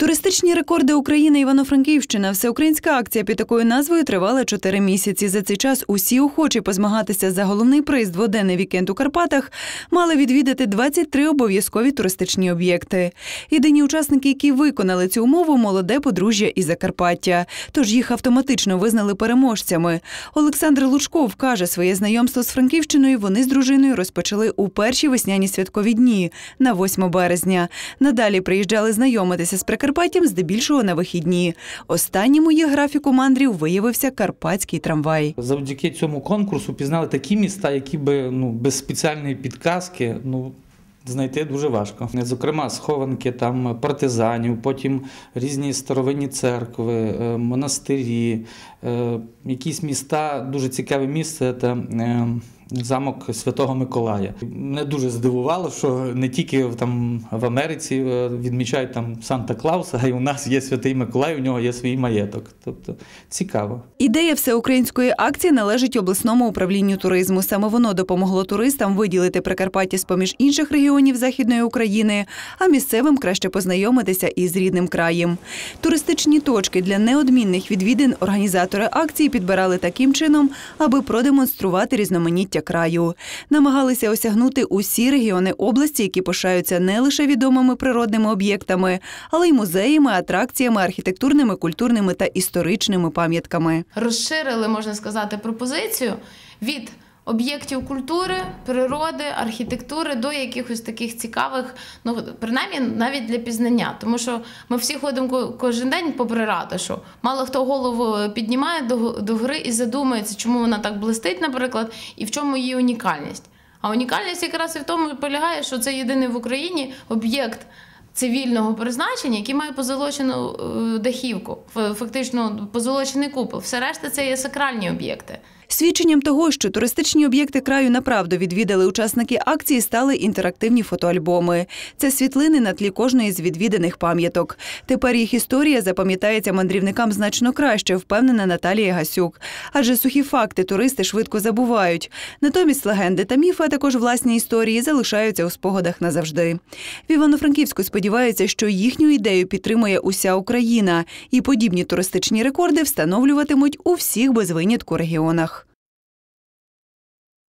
Туристичні рекорди України Івано-Франківщина. Всеукраїнська акція під такою назвою тривала чотири місяці. За цей час усі охочі позмагатися за головний приз дводенний вікенд у Карпатах мали відвідати 23 обов'язкові туристичні об'єкти. Єдині учасники, які виконали цю умову, молоде подружжя із Закарпаття. Тож їх автоматично визнали переможцями. Олександр Лучков каже, своє знайомство з Франківщиною вони з дружиною розпочали у перші весняні святкові дні на 8 березня. Надалі приїжджали знайомитися з Прикарпаттям, здебільшого на вихідні. Останнім у їх графіку мандрів виявився карпатський трамвай. Завдяки цьому конкурсу пізнали такі міста, які би ну, без спеціальної підказки ну, знайти дуже важко. Зокрема, схованки там партизанів, потім різні старовинні церкви, е, монастирі, е, якісь міста, дуже цікаве місце. Це, е, Замок Святого Миколая. Мене дуже здивувало, що не тільки там в Америці е, відмічають там Санта Клауса, а й у нас є святий Миколай, у нього є свій маєток. Тобто цікаво. Ідея всеукраїнської акції належить обласному управлінню туризму. Саме воно допомогло туристам виділити Прикарпаття з поміж інших регіонів Західної України, а місцевим краще познайомитися із рідним краєм. Туристичні точки для неодмінних відвідин організатори акції підбирали таким чином, аби продемонструвати різноманіття краю. Намагалися осягнути усі регіони області, які пишаються не лише відомими природними об'єктами, але й музеями, атракціями, архітектурними, культурними та історичними пам'ятками. розширили, можна сказати, пропозицію від об'єктів культури, природи, архітектури до якихось таких цікавих, ну принаймні навіть для пізнання. Тому що ми всі ходимо кожен день попри ратушу. Мало хто голову піднімає до, до гри і задумується, чому вона так блистить, наприклад, і в чому її унікальність. А унікальність якраз і в тому полягає, що це єдиний в Україні об'єкт цивільного призначення, який має позолочену е, дахівку, фактично позолочений купол. Все решта це є сакральні об'єкти. Свідченням того, що туристичні об'єкти краю направду відвідали учасники акції, стали інтерактивні фотоальбоми. Це світлини на тлі кожної з відвіданих пам'яток. Тепер їх історія запам'ятається мандрівникам значно краще, впевнена Наталія Гасюк. Адже сухі факти туристи швидко забувають. Натомість легенди та міфи, а також власні історії залишаються у спогадах назавжди. В Івано-Франківську сподіваються, що їхню ідею підтримує уся Україна, і подібні туристичні рекорди встановлюватимуть у всіх без винятку регіонах.